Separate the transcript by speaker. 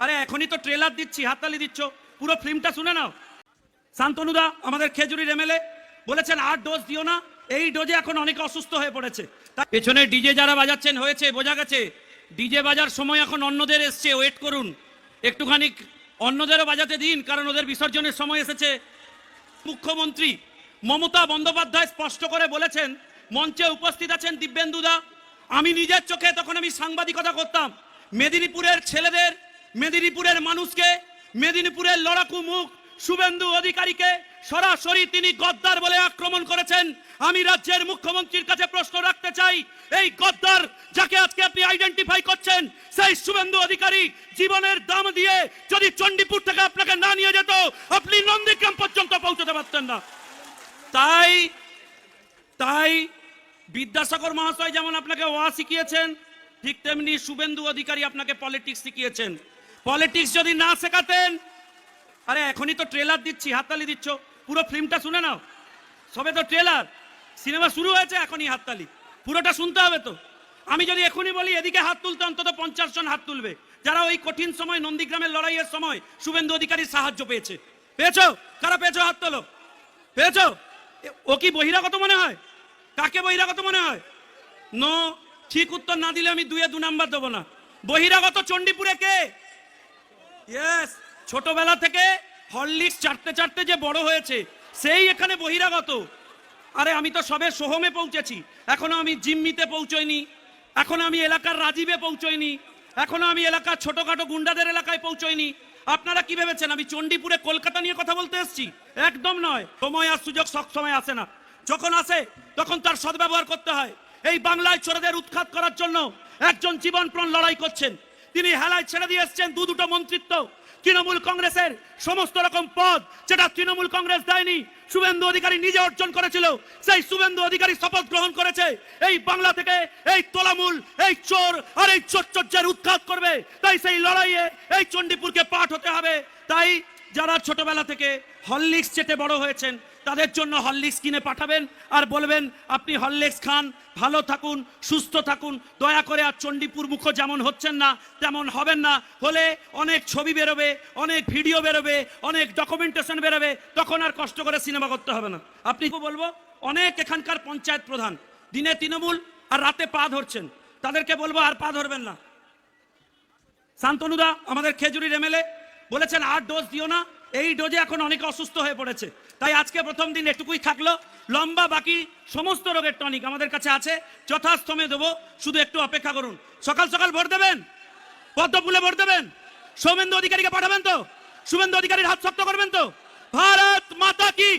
Speaker 1: আরে, এখনই তো ট্রেলার দিচ্ছি, হাততালি দিচ্ছ। পুরো ফিল্মটা শুনে নাও। শান্তনুদা, আমাদের খেজুরির এমএলএ বলেছেন আর ডোজ দিও না। এই ডোজে এখন অনেকে অসুস্থ হয়ে পড়েছে। পেছনে ডিজে যারা বাজাচ্ছেন, হয়েছে, বোঝা গেছে। ডিজে বাজার সময় এখন অন্যদের এসছে ওয়েট করুন। একটুখানি অন্যদেরও বাজাতে দিন, কারণ ওদের বিসর্জনের সময় এসেছে। মুখ্যমন্ত্রী মমতা বন্দ্যোপাধ্যায় স্পষ্ট করে বলেছেন, মঞ্চে উপস্থিত আছেন দিব্যেন্দুদা আমি নিজের চোখে তখন আমি সাংবাদিকতা করতাম। মেদিনীপুরের ছেলেদের মেদিনীপুরের মানুষকে, মেদিনীপুরের লড়াকু মুখ শুভেন্দু অধিকারীকে সরাসরি তিনি গদ্দার বলে আক্রমণ করেছেন। আমি রাজ্যের মুখ্যমন্ত্রীর কাছে প্রশ্ন রাখতে চাই, এই গদ্দার যাকে আজকে আপনি আইডেন্টিফাই করছেন, সেই শুভেন্দু অধিকারী জীবনের দাম দিয়ে যদি চণ্ডীপুর থেকে আপনাকে না নিয়ে যেত, আপনি নন্দীগ্রাম পর্যন্ত পৌঁছতে পারতেন না। তাই তাই বিদ্যাসাগর মহাশয় যেমন আপনাকে ওয়া শিখিয়েছেন, ঠিক তেমনি শুভেন্দু অধিকারী আপনাকে পলিটিক্স শিখিয়েছেন। পলিটিক্স যদি না শেখাতেন, আরে এখনই তো ট্রেলার দিচ্ছি, হাততালি দিচ্ছ। পুরো ফিল্মটা শুনে নাও। সবে তো ট্রেলার সিনেমা শুরু হয়েছে, এখনই হাততালি। পুরোটা শুনতে হবে তো। আমি যদি এখনই বলি, এদিকে হাত তুলতে অন্তত পঞ্চাশ জন হাত তুলবে। যারা ওই কঠিন সময়, নন্দীগ্রামের লড়াইয়ের সময় শুভেন্দু অধিকারীর সাহায্য পেয়েছে। পেয়েছ? কারা পেয়েছ হাত তোলো? পেয়েছ? ও কি বহিরাগত মনে হয়? কাকে বহিরাগত মনে হয়? নো, ঠিক উত্তর না দিলে আমি দুয়ে দু নাম্বার দেবো না। বহিরাগত চণ্ডীপুরে কে? ছোটবেলা থেকে হরলিক্স চাটতে চাটতে যে বড় হয়েছে, সেই এখানে বহিরাগত। আরে আমি তো সবে সোহমে পৌঁছেছি, এখনও আমি জিম্মিতে পৌঁছইনি এখনও আমি এলাকার রাজীবে পৌঁছইনি এখনও আমি এলাকার ছোটখাটো গুন্ডাদের এলাকায় পৌঁছইনি আপনারা কি ভেবেছেন, আমি চণ্ডীপুরে কলকাতা নিয়ে কথা বলতে এসেছি? একদম নয়। সময় আর সুযোগ সব সময় আসে না। যখন আসে, তখন তার সদ্ব্যবহার করতে হয়। এই বাংলায় চোরেদের উৎখাত করার জন্য একজন জীবনপ্রাণ লড়াই করছেন। তিনি হেলায় ছেড়ে দিয়ে এসছেন, দু দুটো মন্ত্রিত্ব। তৃণমূল কংগ্রেসের সমস্ত রকম পদ যেটা তৃণমূল কংগ্রেস দেয়নি, শুভেন্দু অধিকারী নিজে অর্জন করেছিল, সেই শুভেন্দু অধিকারী শপথ গ্রহণ করেছে। এই বাংলা থেকে এই তোলামূল, এই চোর আর এই চোরচর্যের উৎখাত করবে। তাই সেই লড়াইয়ে এই চণ্ডীপুরকে পাঠ হতে হবে। তাই যারা ছোটবেলা থেকে হরলিক্স চেটে বড় হয়েছেন তাদের জন্য হরলিক্স কিনে পাঠাবেন আর বলবেন, আপনি হরলিক্স খান, ভালো থাকুন, সুস্থ থাকুন, দয়া করে আর চণ্ডীপুর মুখ যেমন হচ্ছেন না, তেমন হবেন না। হলে অনেক ছবি বেরোবে, অনেক ভিডিও বেরোবে, অনেক ডকুমেন্টেশন বেরোবে, তখন আর কষ্ট করে সিনেমা করতে হবে না। আপনি বলব? অনেক এখানকার পঞ্চায়েত প্রধান, দিনে তৃণমূল আর রাতে পা ধরছেন। তাদেরকে বলব, আর পা ধরবেন না। শান্তনুদা, আমাদের খেজুরির এমএলএ, বলেছেন, আর ডোজ দিও না। এই ডোজে এখন অনেক অসুস্থ হয়ে পড়েছে। তাই আজকে প্রথম দিন এটুকুই থাকল। লম্বা, বাকি সমস্ত রোগের টনিক আমাদের কাছে আছে। যথাস্তমে দেবো। শুধু একটু অপেক্ষা করুন। সকাল সকাল ভোট দেবেন? পদ্ম ফুলে ভোট দেবেন? সৌমেন্দু অধিকারীকে পাঠাবেন তো? শুভেন্দু অধিকারীর হাত শক্ত করবেন তো? ভারত মাতা কি?